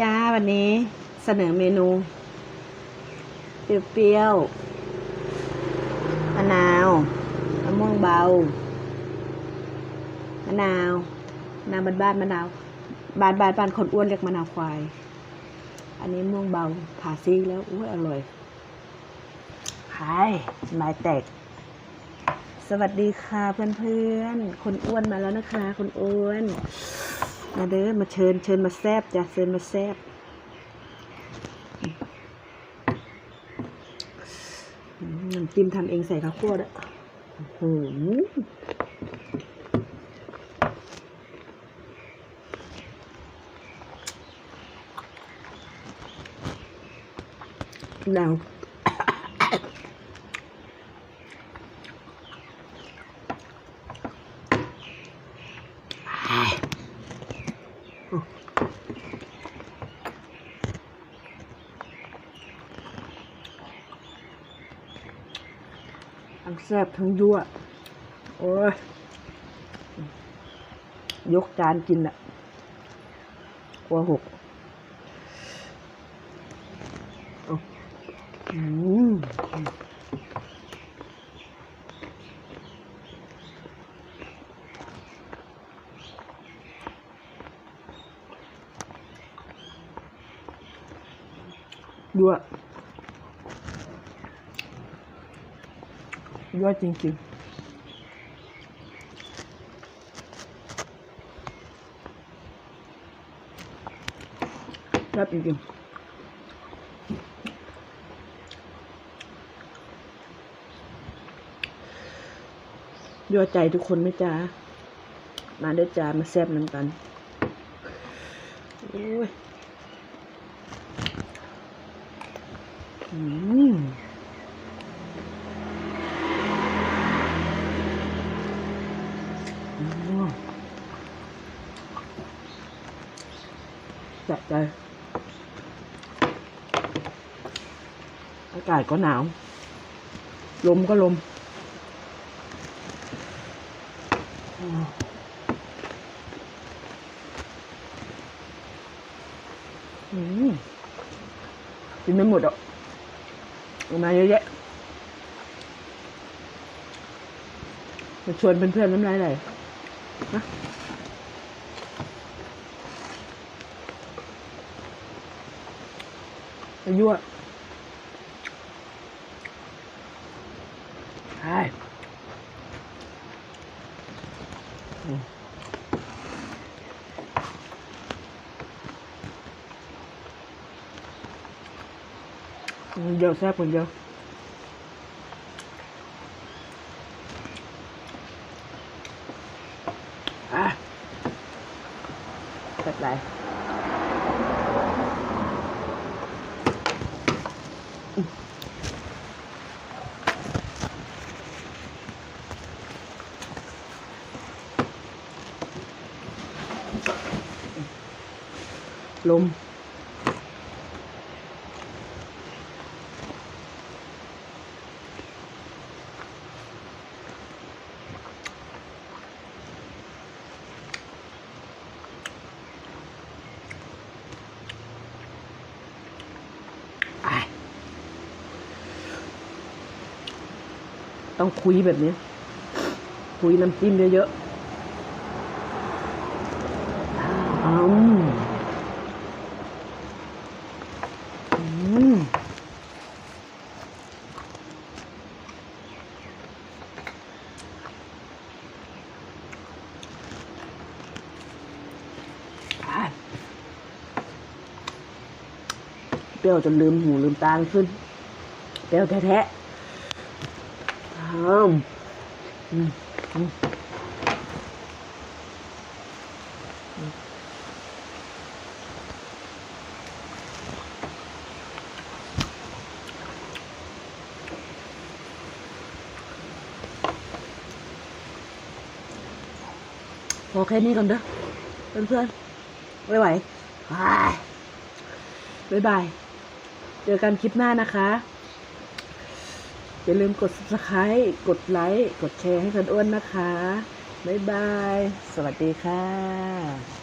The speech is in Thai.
จ้าวันนี้เสนอเมนู เปรี้ยวๆมะนาวมะม่วงเบามะนาวมะนาวบ้านๆมะนาวบ้านบ้านบ้านคนอ้วนเรียกมะนาวควาย อันนี้ม่วงเบาผ่าซีแล้วอุ้ยอร่อยหายสมายแตก สวัสดีค่ะเพื่อนๆคนอ้วนมาแล้วนะคะคนอ้วน มาเด้อมาเชิญเชิญมาแซบจ้ะเชิญมาแซบน้ำจิ้มทำเองใส่ข้าวคั่วด้วยโอ้โหดาว ทั้งแซ่บทั้งยั่ว โอ้ย ยกจานกินอะกลัวหกเอาอืม ยั่วยั่วจริง ๆรับจริงๆยั่วใจทุกคนไหมจ๊ะมาด้อจ้ามาแซ่บน้ำกันโอ้ย อืม อืม จัดใจอากาศก็หนาว ลมก็ลมอืมอืมกินไม่หมดอะ มาเยอะแยะชวนเพื่อนๆน้ำลายไหลนะมายั่วใช่ อืมคนเดียวแซ่บคนเดียว อะจัดไปอืมลม อะ ต้องคุยแบบนี้คุยน้ำจิ้มเยอะๆอืมอืมเปรี้ยวจนลืมหูลืมตาขึ้น เปรี้ยวแท้ๆ พอแค่นี้ก่อนเด้อเพื่อนๆไม่ไหวบายบายบายเจอกันคลิปหน้านะคะ อย่าลืมกด subscribe กดไลค์ กดแชร์ให้กันอ้วนนะคะ บ๊ายบาย สวัสดีค่ะ